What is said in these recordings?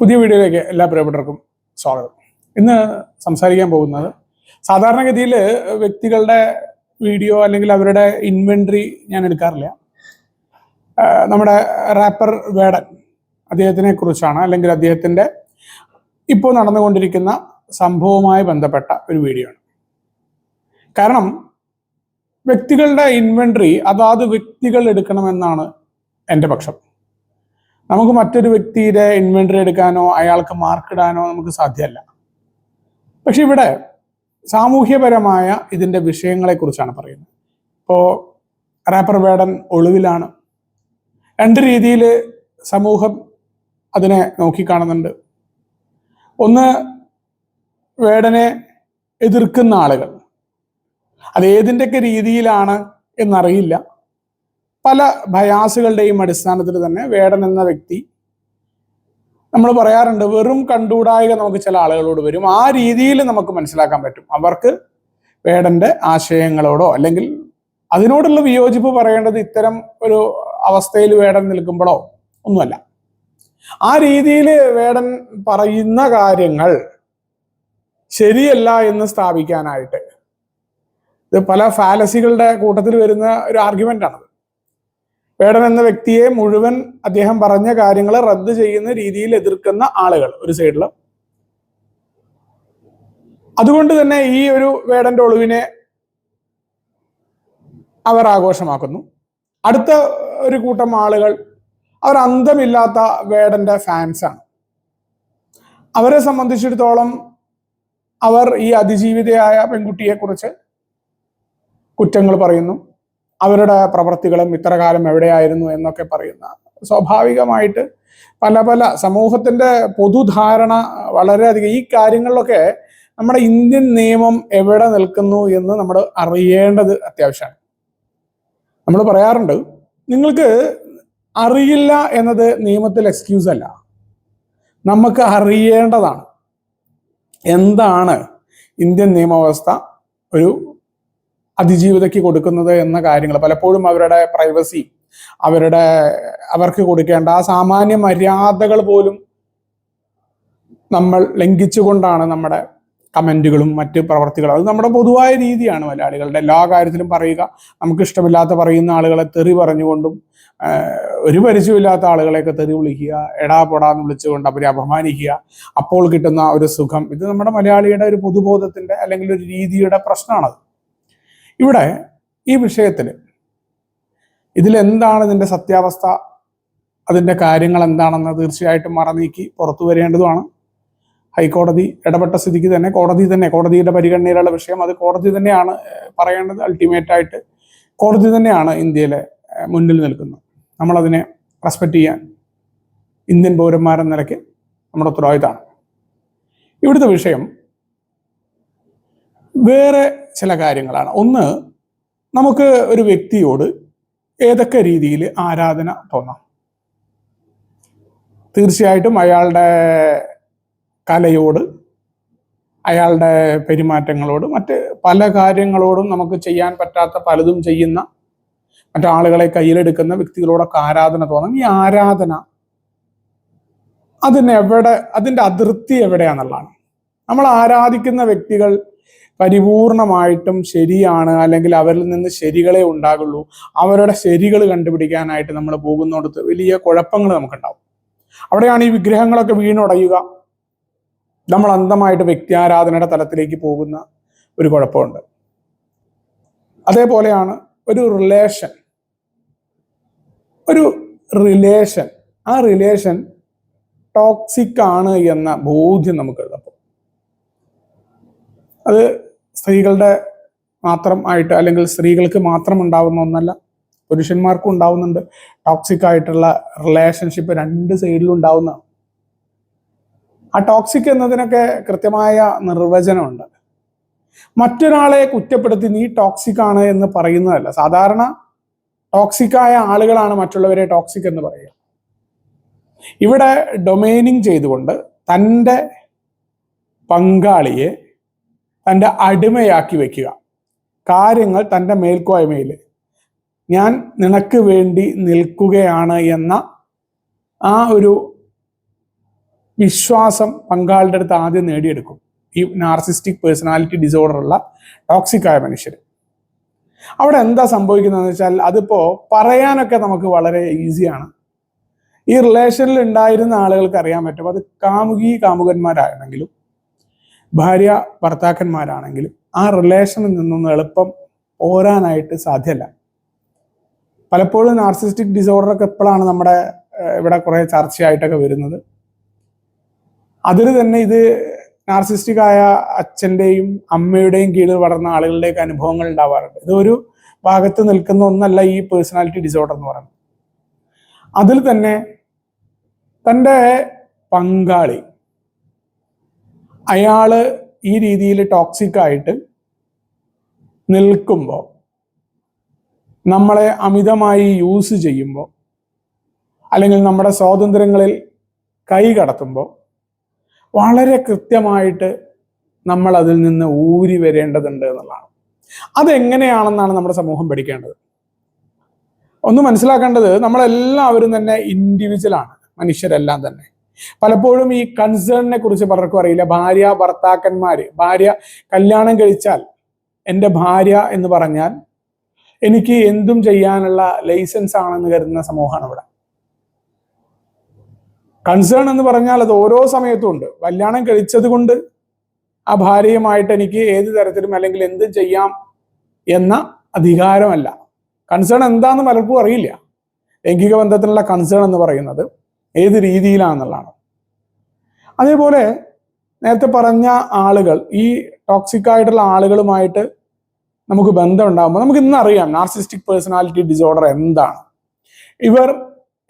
പുതിയ വീഡിയോയിലേക്ക് എല്ലാ പ്രിയപ്പെട്ടവർക്കും സ്വാഗതം. ഇന്ന് സംസാരിക്കാൻ പോകുന്നത് സാധാരണഗതിയിൽ വ്യക്തികളുടെ വീഡിയോ അല്ലെങ്കിൽ അവരുടെ ഇൻവെൻട്രി ഞാൻ എടുക്കാറില്ല. നമ്മുടെ റാപ്പർ വേടൻ അദ്ദേഹത്തിനെ കുറിച്ചാണ് അല്ലെങ്കിൽ അദ്ദേഹത്തിന്റെ ഇപ്പോൾ നടന്നുകൊണ്ടിരിക്കുന്ന സംഭവവുമായി ബന്ധപ്പെട്ട ഒരു വീഡിയോ ആണ്. കാരണം വ്യക്തികളുടെ ഇൻവെൻട്രി അതാത് വ്യക്തികൾ എടുക്കണമെന്നാണ് എന്റെ പക്ഷം. നമുക്ക് മറ്റൊരു വ്യക്തിയുടെ ഇൻവെന്ററി എടുക്കാനോ അയാൾക്ക് മാർക്ക് ഇടാനോ നമുക്ക് സാധ്യമല്ല. പക്ഷെ ഇവിടെ സാമൂഹ്യപരമായ ഇതിന്റെ വിഷയങ്ങളെക്കുറിച്ചാണ് പറയുന്നത്. ഇപ്പോ റാപ്പർ വേടൻ ഒളിവിലാണ്. രണ്ട് രീതിയിൽ സമൂഹം അതിനെ നോക്കിക്കാണുന്നുണ്ട്. ഒന്ന് വേടനെ എതിർക്കുന്ന ആളുകൾ. അത് ഏതിന്റെയൊക്കെ രീതിയിലാണ് എന്നറിയില്ല. പല ഭയാസുകളുടെയും അടിസ്ഥാനത്തിൽ തന്നെ വേടൻ എന്ന വ്യക്തി നമ്മൾ പറയാറുണ്ട് വെറും കണ്ടുകൂടായിക നമുക്ക് ചില ആളുകളോട് വരും. ആ രീതിയിൽ നമുക്ക് മനസ്സിലാക്കാൻ പറ്റും. അവർക്ക് വേടന്റെ ആശയങ്ങളോടോ അല്ലെങ്കിൽ അതിനോടുള്ള വിയോജിപ്പ് പറയേണ്ടത് ഇത്തരം ഒരു അവസ്ഥയിൽ വേടൻ നിൽക്കുമ്പോഴോ ഒന്നുമല്ല. ആ രീതിയിൽ വേടൻ പറയുന്ന കാര്യങ്ങൾ ശരിയല്ല എന്ന് സ്ഥാപിക്കാനായിട്ട് ഇത് പല ഫാലസികളുടെ കൂട്ടത്തിൽ വരുന്ന ഒരു ആർഗ്യുമെന്റ് ആണ് വേടൻ എന്ന വ്യക്തിയെ മുഴുവൻ അദ്ദേഹം പറഞ്ഞ കാര്യങ്ങൾ റദ്ദ് ചെയ്യുന്ന രീതിയിൽ എതിർക്കുന്ന ആളുകൾ ഒരു സൈഡിൽ അതുകൊണ്ട് തന്നെ ഈ ഒരു വേടന്റെ ഒളിവിനെ അവർ ആഘോഷമാക്കുന്നു. അടുത്ത ഒരു കൂട്ടം ആളുകൾ അവർ അന്തമില്ലാത്ത വേടന്റെ ഫാൻസാണ് അവരെ സംബന്ധിച്ചിടത്തോളം അവർ ഈ അതിജീവിതയായ പെൺകുട്ടിയെ കുറിച്ച് കുറ്റങ്ങൾ പറയുന്നു. അവരുടെ പ്രവർത്തികളും ഇത്ര കാലം എവിടെയായിരുന്നു എന്നൊക്കെ പറയുന്ന സ്വാഭാവികമായിട്ട് പല പല സമൂഹത്തിന്റെ പൊതുധാരണ വളരെയധികം ഈ കാര്യങ്ങളിലൊക്കെ നമ്മുടെ ഇന്ത്യൻ നിയമം എവിടെ നിൽക്കുന്നു എന്ന് നമ്മൾ അറിയേണ്ടത് അത്യാവശ്യമാണ്. നമ്മൾ പറയാറുണ്ട് നിങ്ങൾക്ക് അറിയില്ല എന്നത് നിയമത്തിൽ എക്സ്ക്യൂസ് അല്ല. നമുക്ക് അറിയേണ്ടതാണ്. എന്താണ് ഇന്ത്യൻ നിയമവ്യവസ്ഥ? ഒരു അതിജീവിതയ്ക്ക് കൊടുക്കുന്നത് എന്ന കാര്യങ്ങൾ. പലപ്പോഴും അവരുടെ പ്രൈവസി അവരുടെ അവർക്ക് കൊടുക്കേണ്ട ആ സാമാന്യ മര്യാദകൾ പോലും നമ്മൾ ലംഘിച്ചുകൊണ്ടാണ് നമ്മുടെ കമന്റുകളും മറ്റ് പ്രവർത്തികളും. അത് നമ്മുടെ പൊതുവായ രീതിയാണ് മലയാളികളുടെ എല്ലാ കാര്യത്തിലും പറയുക. നമുക്ക് ഇഷ്ടമില്ലാത്ത പറയുന്ന ആളുകളെ തെറി പറഞ്ഞുകൊണ്ടും ഒരു പരിചയമില്ലാത്ത ആളുകളെയൊക്കെ തെറി വിളിക്കുക എടാ പൊടാന്ന് വിളിച്ചുകൊണ്ട് അവരെ അപമാനിക്കുക അപ്പോൾ കിട്ടുന്ന ഒരു സുഖം. ഇത് നമ്മുടെ മലയാളിയുടെ ഒരു പൊതുബോധത്തിന്റെ അല്ലെങ്കിൽ ഒരു രീതിയുടെ പ്രശ്നമാണത്. ഇവിടെ ഈ വിഷയത്തിൽ ഇതിലെന്താണ് ഇതിന്റെ സത്യാവസ്ഥ? അതിന്റെ കാര്യങ്ങൾ എന്താണെന്ന് തീർച്ചയായിട്ടും മറനീക്കി പുറത്തു വരേണ്ടതുമാണ്. ഹൈക്കോടതി ഇടപെട്ട സ്ഥിതിക്ക് തന്നെ കോടതി തന്നെ കോടതിയുടെ പരിഗണനയിലുള്ള വിഷയം അത് കോടതി തന്നെയാണ് പറയേണ്ടത് അൾട്ടിമേറ്റ് ആയിട്ട്. കോടതി തന്നെയാണ് ഇന്ത്യയിലെ മുന്നിൽ നിൽക്കുന്നത്. നമ്മളതിനെ റെസ്പെക്ട് ചെയ്യാൻ ഇന്ത്യൻ പൗരന്മാരെന്ന നിലയ്ക്ക് നമ്മുടെ ഉത്തരവാദിത്തമാണ് ഇവിടുത്തെ വിഷയം വേറെ ചില കാര്യങ്ങളാണ്. ഒന്ന് നമുക്ക് ഒരു വ്യക്തിയോട് ഏതൊക്കെ രീതിയിൽ ആരാധന തോന്നാം? തീർച്ചയായിട്ടും അയാളുടെ കലയോട് അയാളുടെ പെരുമാറ്റങ്ങളോട് മറ്റ് പല കാര്യങ്ങളോടും നമുക്ക് ചെയ്യാൻ പറ്റാത്ത പലതും ചെയ്യുന്ന മറ്റാളുകളെ കയ്യിലെടുക്കുന്ന വ്യക്തികളോടൊക്കെ ആരാധന തോന്നും. ഈ ആരാധന അതിനെവിടെ അതിന്റെ അതിർത്തി എവിടെയാണെന്നുള്ളതാണ്. നമ്മൾ ആരാധിക്കുന്ന വ്യക്തികൾ പരിപൂർണമായിട്ടും ശരിയാണ് അല്ലെങ്കിൽ അവരിൽ നിന്ന് ശരികളെ ഉണ്ടാകുള്ളൂ. അവരുടെ ശരികൾ കണ്ടുപിടിക്കാനായിട്ട് നമ്മൾ പോകുന്നിടത്ത് വലിയ കുഴപ്പങ്ങൾ നമുക്കുണ്ടാവും. അവിടെയാണ് ഈ വിഗ്രഹങ്ങളൊക്കെ വീണുടയുക. നമ്മൾ അന്ധമായിട്ട് വ്യക്തിയാരാധനയുടെ തലത്തിലേക്ക് പോകുന്ന ഒരു കുഴപ്പമുണ്ട്. അതേപോലെയാണ് ഒരു റിലേഷൻ ഒരു റിലേഷൻ ആ റിലേഷൻ ടോക്സിക് ആണ് എന്ന ബോധ്യം നമുക്കുള്ളപ്പോൾ. അത് സ്ത്രീകളുടെ മാത്രം ആയിട്ട് അല്ലെങ്കിൽ സ്ത്രീകൾക്ക് മാത്രം ഉണ്ടാവുന്ന ഒന്നല്ല പുരുഷന്മാർക്കും ഉണ്ടാവുന്നുണ്ട്. ടോക്സിക് ആയിട്ടുള്ള റിലേഷൻഷിപ്പ് രണ്ട് സൈഡിലും ഉണ്ടാവുന്നതാണ് ആ ടോക്സിക് എന്നതിനൊക്കെ കൃത്യമായ നിർവചനമുണ്ട്. മറ്റൊരാളെ കുറ്റപ്പെടുത്തി നീ ടോക്സിക് ആണ് എന്ന് പറയുന്നതല്ല. സാധാരണ ടോക്സിക്കായ ആളുകളാണ് മറ്റുള്ളവരെ ടോക്സിക് എന്ന് പറയുക. ഇവിടെ ഡൊമൈനിങ് ചെയ്തുകൊണ്ട് തന്റെ പങ്കാളിയെ തന്റെ അടിമയാക്കി വെക്കുക. കാര്യങ്ങൾ തന്റെ മേൽക്കോയ്മയിൽ. ഞാൻ നിനക്ക് വേണ്ടി നിൽക്കുകയാണ് എന്ന ആ ഒരു വിശ്വാസം പങ്കാളിയുടെ അടുത്ത് ആദ്യം നേടിയെടുക്കും. ഈ നാർസിസ്റ്റിക് പേഴ്സണാലിറ്റി ഡിസോർഡർ ഉള്ള ടോക്സിക് ആയ മനുഷ്യർ. അവിടെ എന്താ സംഭവിക്കുന്നതെന്ന് വെച്ചാൽ അതിപ്പോ പറയാനൊക്കെ നമുക്ക് വളരെ ഈസിയാണ് ഈ റിലേഷനിൽ ഉണ്ടായിരുന്ന ആളുകൾക്ക് അറിയാൻ പറ്റും. അത് കാമുകി കാമുകന്മാരാണെങ്കിലും ഭാര്യ ഭർത്താക്കന്മാരാണെങ്കിലും ആ റിലേഷനിൽ നിന്നൊന്നും എളുപ്പം ഓരാനായിട്ട് സാധ്യമല്ല പലപ്പോഴും നാർസിസ്റ്റിക് ഡിസോർഡറൊക്കെ എപ്പോഴാണ് നമ്മുടെ ഇവിടെ കുറെ ചർച്ചയായിട്ടൊക്കെ വരുന്നത്. അതിൽ തന്നെ ഇത് നാർസിസ്റ്റിക് ആയ അച്ഛന്റെയും അമ്മയുടെയും കീഴിൽ വളർന്ന ആളുകളുടെയൊക്കെ അനുഭവങ്ങൾ ഉണ്ടാവാറുണ്ട്. ഇതൊരു ഭാഗത്ത് നിൽക്കുന്ന ഒന്നല്ല ഈ പേഴ്സണാലിറ്റി ഡിസോർഡർ എന്ന് പറയുന്നത്. അതിൽ തന്നെ തന്റെ പങ്കാളി അയാൾ ഈ രീതിയിൽ ടോക്സിക് ആയിട്ട് നിൽക്കുമ്പോൾ നമ്മളെ അമിതമായി യൂസ് ചെയ്യുമ്പോൾ അല്ലെങ്കിൽ നമ്മുടെ സ്വാതന്ത്ര്യങ്ങളിൽ കൈ കടത്തുമ്പോൾ വളരെ കൃത്യമായിട്ട് നമ്മൾ അതിൽ നിന്ന് ഊരി വരേണ്ടതുണ്ട് എന്നുള്ളതാണ്. അതെങ്ങനെയാണെന്നാണ് നമ്മുടെ സമൂഹം പഠിക്കേണ്ടത്. ഒന്ന് മനസ്സിലാക്കേണ്ടത് നമ്മളെല്ലാവരും തന്നെ ഇൻഡിവിജ്വൽ ആണ് മനുഷ്യരെല്ലാം തന്നെ. പലപ്പോഴും ഈ കൺസേണിനെ കുറിച്ച് പലർക്കും അറിയില്ല. ഭാര്യ ഭർത്താക്കന്മാര് ഭാര്യ കല്യാണം കഴിച്ചാൽ എന്റെ ഭാര്യ എന്ന് പറഞ്ഞാൽ എനിക്ക് എന്തും ചെയ്യാനുള്ള ലൈസൻസ് ആണെന്ന് കരുതുന്ന സമൂഹമാണ് ഇവിടെ. കൺസേൺ എന്ന് പറഞ്ഞാൽ അത് ഓരോ സമയത്തും ഉണ്ട്. കല്യാണം കഴിച്ചത് കൊണ്ട് ആ ഭാര്യയുമായിട്ട് എനിക്ക് ഏത് തരത്തിലും അല്ലെങ്കിൽ എന്ത് ചെയ്യാം എന്ന അധികാരമല്ല. കൺസേൺ എന്താന്ന് പലർക്കും അറിയില്ല. ലൈംഗിക ബന്ധത്തിനുള്ള കൺസേൺ എന്ന് പറയുന്നത് ഏത് രീതിയിലാണെന്നുള്ളതാണ് അതേപോലെ നേരത്തെ പറഞ്ഞ ആളുകൾ ഈ ടോക്സിക് ആയിട്ടുള്ള ആളുകളുമായിട്ട് നമുക്ക് ബന്ധം ഉണ്ടാകുമ്പോൾ നമുക്ക് ഇന്ന് അറിയാം നാർസിസ്റ്റിക് പേഴ്സണാലിറ്റി ഡിസോർഡർ എന്താണ്. ഇവർ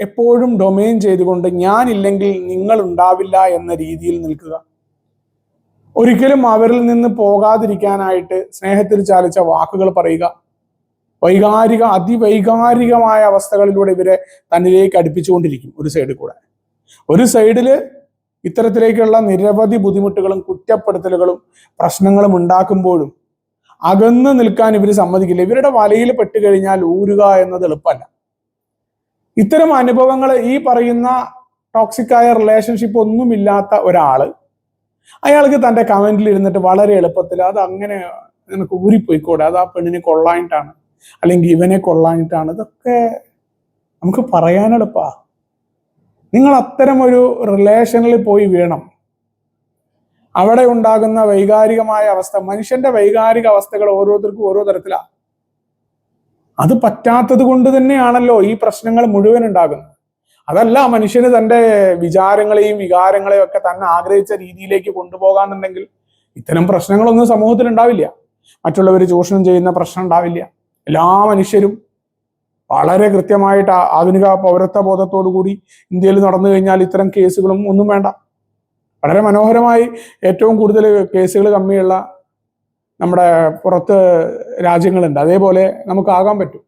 എപ്പോഴും ഡൊമൈൻ ചെയ്തുകൊണ്ട് ഞാനില്ലെങ്കിൽ നിങ്ങൾ ഉണ്ടാവില്ല എന്ന രീതിയിൽ നിൽക്കുക. ഒരിക്കലും അവരിൽ നിന്ന് പോകാതിരിക്കാനായിട്ട് സ്നേഹത്തിൽ ചാലിച്ച വാക്കുകൾ പറയുക. വൈകാരിക അതിവൈകാരികമായ അവസ്ഥകളിലൂടെ ഇവരെ തന്നിലേക്ക് അടുപ്പിച്ചുകൊണ്ടിരിക്കും ഒരു സൈഡിൽ കൂടെ. ഒരു സൈഡിൽ ഇത്തരത്തിലേക്കുള്ള നിരവധി ബുദ്ധിമുട്ടുകളും കുറ്റപ്പെടുത്തലുകളും പ്രശ്നങ്ങളും ഉണ്ടാക്കുമ്പോഴും അകന്ന് നിൽക്കാൻ ഇവർ സമ്മതിക്കില്ല. ഇവരുടെ വലയിൽ പെട്ട് കഴിഞ്ഞാൽ ഊരുക എന്നത് എളുപ്പമല്ല. ഇത്തരം അനുഭവങ്ങൾ ഈ പറയുന്ന ടോക്സിക് ആയ റിലേഷൻഷിപ്പ് ഒന്നുമില്ലാത്ത ഒരാൾ അയാൾക്ക് തന്റെ കമന്റിൽ ഇരുന്നിട്ട് വളരെ എളുപ്പത്തിൽ അത് അങ്ങനെ നിനക്ക് ഊരിപ്പോയിക്കൂടെ? അത് ആ പെണ്ണിനെ കൊള്ളാനിട്ടാണ് അല്ലെങ്കിൽ ഇവനെ കൊള്ളാനിട്ടാണ് ഇതൊക്കെ നമുക്ക് പറയാനെടുപ്പാ നിങ്ങൾ അത്തരം ഒരു റിലേഷനിൽ പോയി വീണം അവിടെ ഉണ്ടാകുന്ന വൈകാരികമായ അവസ്ഥ മനുഷ്യന്റെ വൈകാരിക അവസ്ഥകൾ ഓരോരുത്തർക്കും ഓരോ തരത്തിലാണ് അത് പറ്റാത്തത് കൊണ്ട് തന്നെയാണല്ലോ ഈ പ്രശ്നങ്ങൾ മുഴുവൻ ഉണ്ടാകുന്നത്. അതല്ല മനുഷ്യന് തന്റെ വിചാരങ്ങളെയും വികാരങ്ങളെയും ഒക്കെ തന്നെ ആഗ്രഹിച്ച രീതിയിലേക്ക് കൊണ്ടുപോകാന്നുണ്ടെങ്കിൽ ഇത്തരം പ്രശ്നങ്ങളൊന്നും സമൂഹത്തിൽ ഉണ്ടാവില്ല. മറ്റുള്ളവർ ചൂഷണം ചെയ്യുന്ന പ്രശ്നം ഉണ്ടാവില്ല. എല്ലാ മനുഷ്യരും വളരെ കൃത്യമായിട്ട് ആധുനിക പൗരത്വ ബോധത്തോടു കൂടി ഇന്ത്യയിൽ നടന്നു കഴിഞ്ഞാൽ ഇത്തരം കേസുകളും ഒന്നും വേണ്ട. വളരെ മനോഹരമായി ഏറ്റവും കൂടുതൽ കേസുകൾ കമ്മിയുള്ള നമ്മുടെ പുറത്ത് രാജ്യങ്ങളുണ്ട്. അതേപോലെ നമുക്കാകാൻ പറ്റും.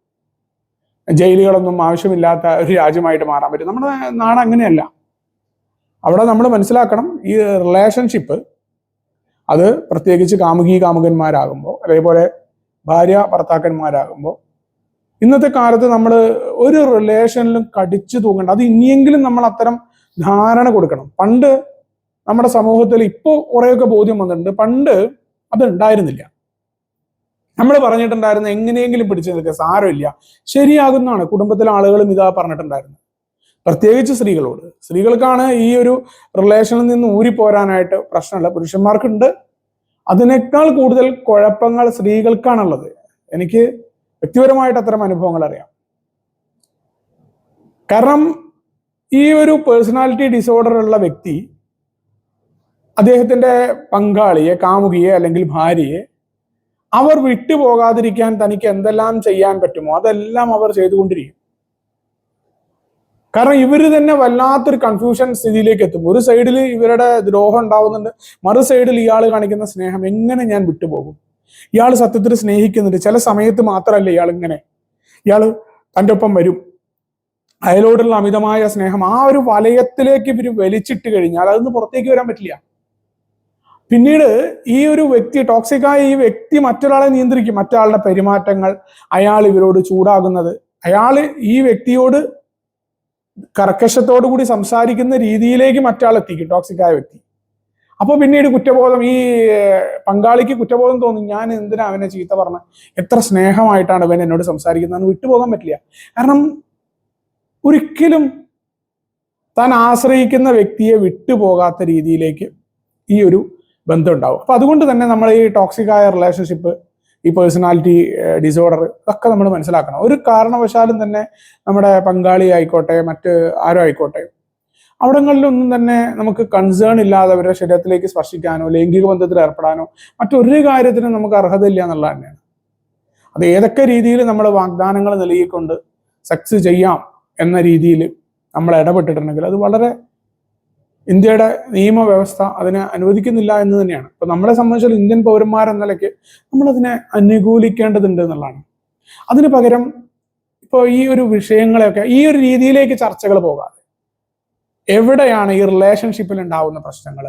ജയിലുകളൊന്നും ആവശ്യമില്ലാത്ത ഒരു രാജ്യമായിട്ട് മാറാൻ പറ്റും. നമ്മുടെ നാട് അങ്ങനെയല്ല. അവിടെ നമ്മൾ മനസ്സിലാക്കണം ഈ റിലേഷൻഷിപ്പ് അത് പ്രത്യേകിച്ച് കാമുകി കാമുകന്മാരാകുമ്പോൾ അതേപോലെ ഭാര്യ ഭർത്താക്കന്മാരാകുമ്പോൾ ഇന്നത്തെ കാലത്ത് നമ്മൾ ഒരു റിലേഷനിലും കടിച്ചു തൂങ്ങണ്ട. അത് ഇനിയെങ്കിലും നമ്മൾ അത്തരം ധാരണ കൊടുക്കണം. പണ്ട് നമ്മുടെ സമൂഹത്തിൽ ഇപ്പോൾ കുറേയൊക്കെ ബോധ്യം വന്നിട്ടുണ്ട്. പണ്ട് അത് ഉണ്ടായിരുന്നില്ല നമ്മൾ പറഞ്ഞിട്ടുണ്ടായിരുന്നു എങ്ങനെയെങ്കിലും പിടിച്ചു നിൽക്കുക സാരമില്ല. ശരിയാകുന്നതാണ്. കുടുംബത്തിലെ ആളുകളും ഇതാ പറഞ്ഞിട്ടുണ്ടായിരുന്നു പ്രത്യേകിച്ച് സ്ത്രീകളോട്. സ്ത്രീകൾക്കാണ് ഈ ഒരു റിലേഷനിൽ നിന്ന് ഊരിപ്പോരാനായിട്ട് പ്രശ്നമുള്ള പുരുഷന്മാർക്കുണ്ട്. അതിനേക്കാൾ കൂടുതൽ കുഴപ്പങ്ങൾ സ്ത്രീകൾക്കാണുള്ളത്. എനിക്ക് വ്യക്തിപരമായിട്ട് അത്തരം അനുഭവങ്ങൾ അറിയാം. കാരണം ഈ ഒരു പേഴ്സണാലിറ്റി ഡിസോർഡർ ഉള്ള വ്യക്തി അദ്ദേഹത്തിന്റെ പങ്കാളിയെ കാമുകിയെ അല്ലെങ്കിൽ ഭാര്യയെ അവർ വിട്ടുപോകാതിരിക്കാൻ തനിക്ക് എന്തെല്ലാം ചെയ്യാൻ പറ്റുമോ അതെല്ലാം അവർ ചെയ്തുകൊണ്ടിരിക്കും. കാരണം ഇവർ തന്നെ വല്ലാത്തൊരു കൺഫ്യൂഷൻ സ്ഥിതിയിലേക്ക് എത്തും. ഒരു സൈഡിൽ ഇവരുടെ ദ്രോഹം ഉണ്ടാവുന്നുണ്ട്. മറു സൈഡിൽ ഇയാൾ കാണിക്കുന്ന സ്നേഹം എങ്ങനെ ഞാൻ വിട്ടുപോകും? ഇയാൾ സത്യത്തിൽ സ്നേഹിക്കുന്നുണ്ട്. ചില സമയത്ത് മാത്രമല്ല ഇയാൾ ഇങ്ങനെ. ഇയാൾ തന്റെ ഒപ്പം വരും. അയലോടുള്ള അമിതമായ സ്നേഹം ആ ഒരു വലയത്തിലേക്ക് ഇവർ വലിച്ചിട്ട് കഴിഞ്ഞാൽ അതൊന്ന് പുറത്തേക്ക് വരാൻ പറ്റില്ല. പിന്നീട് ഈ ഒരു വ്യക്തി ടോക്സിക്കായ ഈ വ്യക്തി മറ്റൊരാളെ നിയന്ത്രിക്കും. മറ്റൊരാളുടെ പെരുമാറ്റങ്ങൾ അയാൾ ഇവരോട് ചൂടാകുന്നത്. അയാൾ ഈ വ്യക്തിയോട് കർക്കശത്തോടു കൂടി സംസാരിക്കുന്ന രീതിയിലേക്ക് മറ്റാൾ എത്തിക്കും ടോക്സിക് ആയ വ്യക്തി. അപ്പോൾ പിന്നീട് കുറ്റബോധം ഈ പങ്കാളിക്ക് കുറ്റബോധം തോന്നി ഞാൻ എന്തിനാ അവനെ ചീത്ത പറഞ്ഞ? എത്ര സ്നേഹമായിട്ടാണ് അവൻ എന്നോട് സംസാരിക്കുന്നതെന്ന് വിട്ടുപോകാൻ പറ്റില്ല. കാരണം ഒരിക്കലും താൻ ആശ്രയിക്കുന്ന വ്യക്തിയെ വിട്ടുപോകാത്ത രീതിയിലേക്ക് ഈ ഒരു ബന്ധം ഉണ്ടാവും. അപ്പൊ അതുകൊണ്ട് തന്നെ നമ്മൾ ഈ ടോക്സിക് ആയ റിലേഷൻഷിപ്പ് ഈ പേഴ്സണാലിറ്റി ഡിസോർഡർ ഇതൊക്കെ നമ്മൾ മനസ്സിലാക്കണം. ഒരു കാരണവശാലും തന്നെ നമ്മുടെ പങ്കാളി ആയിക്കോട്ടെ മറ്റ് ആരോ ആയിക്കോട്ടെ അവിടങ്ങളിലൊന്നും തന്നെ നമുക്ക് കൺസേൺ ഇല്ലാതെ അവരുടെ ശരീരത്തിലേക്ക് സ്പർശിക്കാനോ ലൈംഗിക ബന്ധത്തിൽ ഏർപ്പെടാനോ മറ്റൊരു കാര്യത്തിനും നമുക്ക് അർഹതയില്ല എന്നുള്ളത് തന്നെയാണ്. അത് ഏതൊക്കെ രീതിയിൽ നമ്മൾ വാഗ്ദാനങ്ങൾ നൽകിക്കൊണ്ട് സെക്സ് ചെയ്യാം എന്ന രീതിയിൽ നമ്മൾ ഇടപെട്ടിട്ടുണ്ടെങ്കിൽ അത് വളരെ ഇന്ത്യയുടെ നിയമവ്യവസ്ഥ അതിനെ അനുവദിക്കുന്നില്ല എന്ന് തന്നെയാണ്. അപ്പൊ നമ്മളെ സംബന്ധിച്ചാൽ ഇന്ത്യൻ പൗരന്മാരെന്ന നിലയ്ക്ക് നമ്മളതിനെ അനുകൂലിക്കേണ്ടതുണ്ട് എന്നുള്ളതാണ്. അതിന് പകരം ഇപ്പോൾ ഈ ഒരു വിഷയങ്ങളെയൊക്കെ ഈ ഒരു രീതിയിലേക്ക് ചർച്ചകൾ പോകാതെ എവിടെയാണ് ഈ റിലേഷൻഷിപ്പിൽ ഉണ്ടാകുന്ന പ്രശ്നങ്ങൾ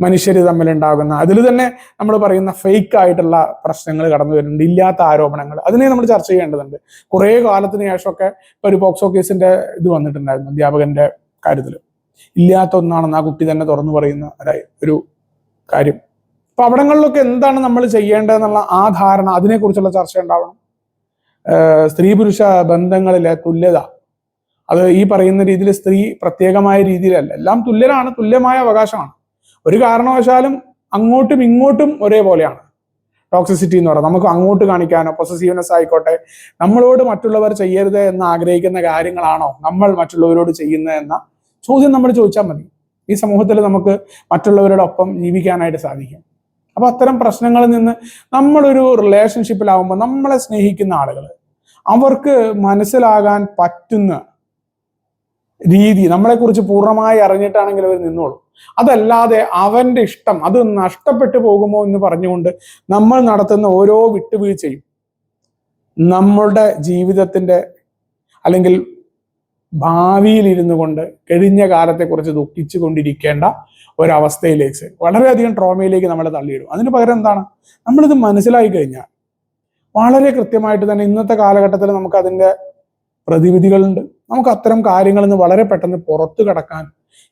മനുഷ്യർ തമ്മിൽ ഉണ്ടാകുന്ന അതിൽ തന്നെ നമ്മൾ പറയുന്ന ഫേക്ക് ആയിട്ടുള്ള പ്രശ്നങ്ങൾ കടന്നു വരുന്നുണ്ട് ഇല്ലാത്ത ആരോപണങ്ങൾ. അതിനെ നമ്മൾ ചർച്ച ചെയ്യേണ്ടതുണ്ട്. കുറേ കാലത്തിന് ശേഷമൊക്കെ ഒരു പോക്സോ കേസിന്റെ ഇത് വന്നിട്ടുണ്ടായിരുന്നു അധ്യാപകന്റെ കാര്യത്തിൽ ഇല്ലാത്ത ഒന്നാണെന്ന് ആ കുട്ടി തന്നെ തുറന്നു പറയുന്ന ഒരു- കാര്യം. അപ്പൊ അവിടങ്ങളിലൊക്കെ എന്താണ് നമ്മൾ ചെയ്യേണ്ടതെന്നുള്ള ആ ധാരണ അതിനെക്കുറിച്ചുള്ള ചർച്ച ഉണ്ടാവണം. സ്ത്രീ പുരുഷ ബന്ധങ്ങളിലെ തുല്യത. അത് ഈ പറയുന്ന രീതിയിൽ സ്ത്രീ പ്രത്യേകമായ രീതിയിലല്ല. എല്ലാം തുല്യരാണ് തുല്യമായ അവകാശമാണ്. ഒരു കാരണവശാലും അങ്ങോട്ടും ഇങ്ങോട്ടും ഒരേപോലെയാണ്. ടോക്സിസിറ്റി എന്ന് പറയുന്നത്. നമുക്ക് അങ്ങോട്ട് കാണിക്കാനോ പൊസസീവ്നെസ് ആയിക്കോട്ടെ നമ്മളോട് മറ്റുള്ളവർ ചെയ്യരുത് എന്ന് ആഗ്രഹിക്കുന്ന കാര്യങ്ങളാണോ നമ്മൾ മറ്റുള്ളവരോട് ചെയ്യുന്നത് എന്ന ചോദ്യം നമ്മൾ ചോദിച്ചാൽ മതി. ഈ സമൂഹത്തിൽ നമുക്ക് മറ്റുള്ളവരുടെ ഒപ്പം ജീവിക്കാനായിട്ട് സാധിക്കും. അപ്പൊ അത്തരം പ്രശ്നങ്ങളിൽ നിന്ന് നമ്മളൊരു റിലേഷൻഷിപ്പിലാവുമ്പോൾ നമ്മളെ സ്നേഹിക്കുന്ന ആളുകൾ അവർക്ക് മനസ്സിലാകാൻ പറ്റുന്ന രീതി നമ്മളെക്കുറിച്ച് പൂർണമായി അറിഞ്ഞിട്ടാണെങ്കിൽ അവർ നിന്നോളും. അതല്ലാതെ അവന്റെ ഇഷ്ടം അത് നഷ്ടപ്പെട്ടു പോകുമോ എന്ന് പറഞ്ഞുകൊണ്ട് നമ്മൾ നടത്തുന്ന ഓരോ വിട്ടുവീഴ്ചയും നമ്മളുടെ ജീവിതത്തിന്റെ അല്ലെങ്കിൽ ഭാവിയിൽ ഇരുന്നു കൊണ്ട് കഴിഞ്ഞ കാലത്തെക്കുറിച്ച് ദുഃഖിച്ചു കൊണ്ടിരിക്കേണ്ട ഒരവസ്ഥയിലേക്ക് വളരെയധികം ട്രോമയിലേക്ക് നമ്മളെ തള്ളിയിടും. അതിന് പകരം എന്താണ്? നമ്മളിത് മനസ്സിലായി കഴിഞ്ഞാൽ വളരെ കൃത്യമായിട്ട് തന്നെ ഇന്നത്തെ കാലഘട്ടത്തിൽ നമുക്ക് അതിന്റെ പ്രതിവിധികളുണ്ട്. നമുക്ക് അത്തരം കാര്യങ്ങളിൽ നിന്ന് വളരെ പെട്ടെന്ന് പുറത്തു കടക്കാൻ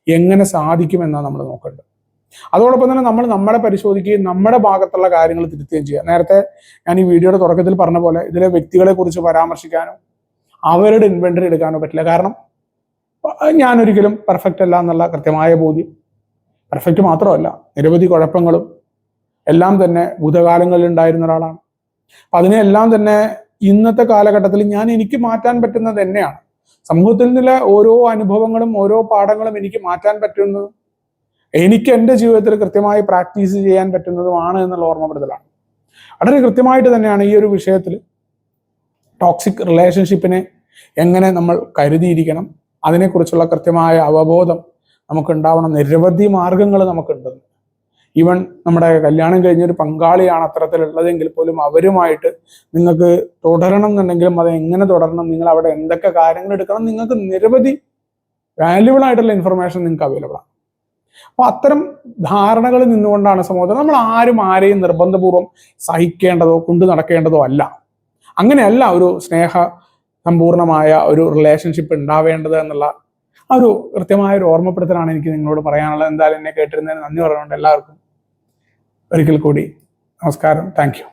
എങ്ങനെ സാധിക്കുമെന്നാണ് നമ്മൾ നോക്കേണ്ടത്. അതോടൊപ്പം തന്നെ നമ്മൾ നമ്മളെ പരിശോധിക്കുകയും നമ്മുടെ ഭാഗത്തുള്ള കാര്യങ്ങൾ തിരുത്തുകയും ചെയ്യുക. നേരത്തെ ഞാൻ ഈ വീഡിയോയുടെ തുടക്കത്തിൽ പറഞ്ഞ പോലെ ഇതിലെ വ്യക്തികളെ കുറിച്ച് പരാമർശിക്കാനോ അവരുടെ ഇൻവെന്ററി എടുക്കാനോ പറ്റില്ല. കാരണം ഞാനൊരിക്കലും പെർഫെക്റ്റ് അല്ല എന്നുള്ള കൃത്യമായ ബോധ്യം. പെർഫെക്റ്റ് മാത്രമല്ല നിരവധി കുഴപ്പങ്ങളും എല്ലാം തന്നെ ഭൂതകാലങ്ങളിൽ ഉണ്ടായിരുന്ന ഒരാളാണ്. അപ്പൊ അതിനെല്ലാം തന്നെ ഇന്നത്തെ കാലഘട്ടത്തിൽ ഞാൻ എനിക്ക് മാറ്റാൻ പറ്റുന്നത് തന്നെയാണ് സമൂഹത്തിൽ നിന്നുള്ള ഓരോ അനുഭവങ്ങളും ഓരോ പാഠങ്ങളും എനിക്ക് മാറ്റാൻ പറ്റുന്നത് എനിക്ക് എന്റെ ജീവിതത്തിൽ കൃത്യമായി പ്രാക്ടീസ് ചെയ്യാൻ പറ്റുന്നതുമാണ് എന്നുള്ള ഓർമ്മപ്പെടുത്തലാണ്. വളരെ കൃത്യമായിട്ട് തന്നെയാണ് ഈ ഒരു വിഷയത്തിൽ ടോക്സിക് റിലേഷൻഷിപ്പിനെ എങ്ങനെ നമ്മൾ കരുതിയിരിക്കണം അതിനെക്കുറിച്ചുള്ള കൃത്യമായ അവബോധം നമുക്കുണ്ടാവണം. നിരവധി മാർഗങ്ങൾ നമുക്കുണ്ട്. ഈവൻ നമ്മുടെ കല്യാണം കഴിഞ്ഞൊരു പങ്കാളിയാണ് അത്തരത്തിലുള്ളതെങ്കിൽ പോലും അവരുമായിട്ട് നിങ്ങൾക്ക് തുടരണം എന്നുണ്ടെങ്കിലും അത് എങ്ങനെ തുടരണം നിങ്ങൾ അവിടെ എന്തൊക്കെ കാര്യങ്ങൾ എടുക്കണം നിങ്ങൾക്ക് നിരവധി വാല്യുബിൾ ആയിട്ടുള്ള ഇൻഫർമേഷൻ നിങ്ങൾക്ക് അവൈലബിൾ ആണ്. അപ്പൊ അത്തരം ധാരണകളിൽ നിന്നുകൊണ്ടാണ് സമൂഹത്തിൽ നമ്മൾ ആരും ആരെയും നിർബന്ധപൂർവം സഹിക്കേണ്ടതോ കൊണ്ടു നടക്കേണ്ടതോ അല്ല. അങ്ങനെയല്ല ഒരു സ്നേഹ സമ്പൂർണമായ ഒരു റിലേഷൻഷിപ്പ് ഉണ്ടാവേണ്ടത് എന്നുള്ള ആ ഒരു കൃത്യമായ ഒരു ഓർമ്മപ്പെടുത്തലാണ് എനിക്ക് നിങ്ങളോട് പറയാനുള്ളത്. എന്തായാലും എന്നെ കേട്ടിരുന്നതിന് നന്ദി പറഞ്ഞുകൊണ്ട് എല്ലാവർക്കും ഒരിക്കൽ കൂടി നമസ്കാരം. താങ്ക്